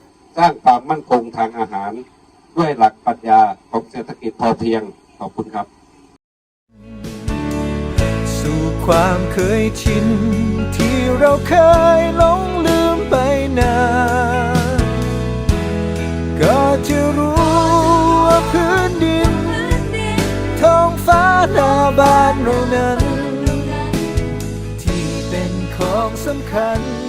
สร้างความมั่นคงทางอาหาร ด้วยหลักปรัชญาของเศรษฐกิจพอเพียง ขอบคุณครับ สู่ความเคยชิน ที่เราเคยหลงลืมไปนานก็จะรู้ว่าพื้นดิน ท้องฟ้าหน้าบ้านเรานั้น ที่เป็นของสำคัญ